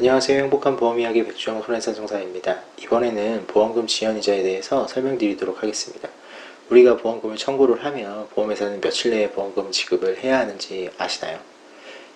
안녕하세요. 행복한 보험 이야기 백주영 손해산 성사입니다. 이번에는 보험금 지연 이자에 대해서 설명드리도록 하겠습니다. 우리가 보험금을 청구를 하면 보험회사는 며칠 내에 보험금 지급을 해야 하는지 아시나요?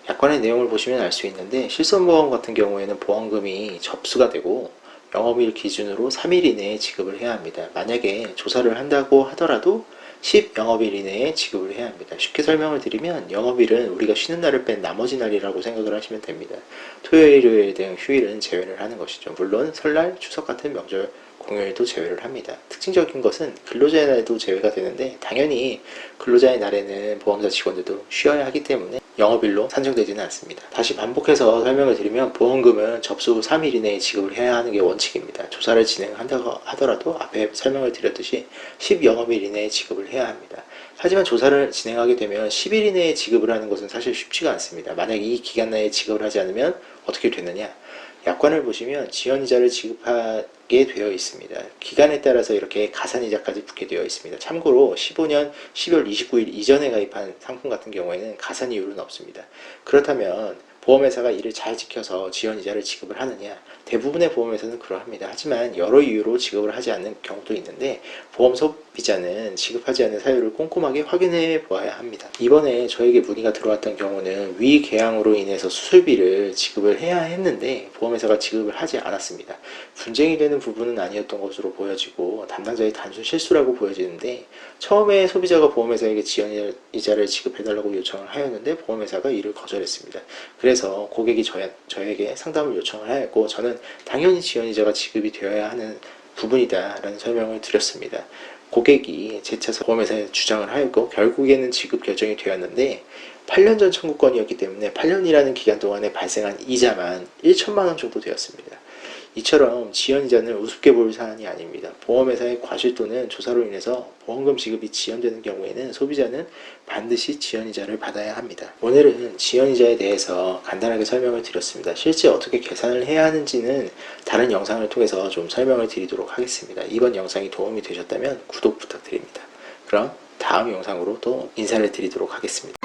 약관의 내용을 보시면 알 수 있는데 실손보험 같은 경우에는 보험금이 접수가 되고 영업일 기준으로 3일 이내에 지급을 해야 합니다. 만약에 조사를 한다고 하더라도 10 영업일 이내에 지급을 해야 합니다. 쉽게 설명을 드리면 영업일은 우리가 쉬는 날을 뺀 나머지 날이라고 생각을 하시면 됩니다. 토요일, 일요일 등 휴일은 제외를 하는 것이죠. 물론 설날, 추석 같은 명절, 공휴일도 제외를 합니다. 특징적인 것은 근로자의 날도 제외가 되는데 당연히 근로자의 날에는 보험사 직원들도 쉬어야 하기 때문에 영업일로 산정되지는 않습니다. 다시 반복해서 설명을 드리면 보험금은 접수 후 3일 이내에 지급을 해야 하는 게 원칙입니다. 조사를 진행한다고 하더라도 앞에 설명을 드렸듯이 10영업일 이내에 지급을 해야 합니다. 하지만 조사를 진행하게 되면 10일 이내에 지급을 하는 것은 사실 쉽지가 않습니다. 만약 이 기간 내에 지급을 하지 않으면 어떻게 되느냐? 약관을 보시면 지연이자를 지급하게 되어 있습니다. 기간에 따라서 이렇게 가산이자까지 붙게 되어 있습니다. 참고로 15년 12월 29일 이전에 가입한 상품 같은 경우에는 가산 이율은 없습니다. 그렇다면 보험회사가 이를 잘 지켜서 지연 이자를 지급을 하느냐? 대부분의 보험회사는 그러합니다. 하지만 여러 이유로 지급을 하지 않는 경우도 있는데 보험 소비자는 지급하지 않는 사유를 꼼꼼하게 확인해 보아야 합니다. 이번에 저에게 문의가 들어왔던 경우는 위 계양으로 인해서 수술비를 지급을 해야 했는데 보험회사가 지급을 하지 않았습니다. 분쟁이 되는 부분은 아니었던 것으로 보여지고 담당자의 단순 실수라고 보여지는데 처음에 소비자가 보험회사에게 지연 이자를 지급해달라고 요청을 하였는데 보험회사가 이를 거절했습니다. 그래서 고객이 저야, 저에게 상담을 요청을 하였고 저는 당연히 지연이자가 지급이 되어야 하는 부분이다라는 설명을 드렸습니다. 고객이 재차 보험회사에 주장을 하였고 결국에는 지급 결정이 되었는데 8년 전 청구권이었기 때문에 8년이라는 기간 동안에 발생한 이자만 1천만 원 정도 되었습니다. 이처럼 지연이자는 우습게 볼 사안이 아닙니다. 보험회사의 과실 또는 조사로 인해서 보험금 지급이 지연되는 경우에는 소비자는 반드시 지연이자를 받아야 합니다. 오늘은 지연이자에 대해서 간단하게 설명을 드렸습니다. 실제 어떻게 계산을 해야 하는지는 다른 영상을 통해서 좀 설명을 드리도록 하겠습니다. 이번 영상이 도움이 되셨다면 구독 부탁드립니다. 그럼 다음 영상으로 또 인사를 드리도록 하겠습니다.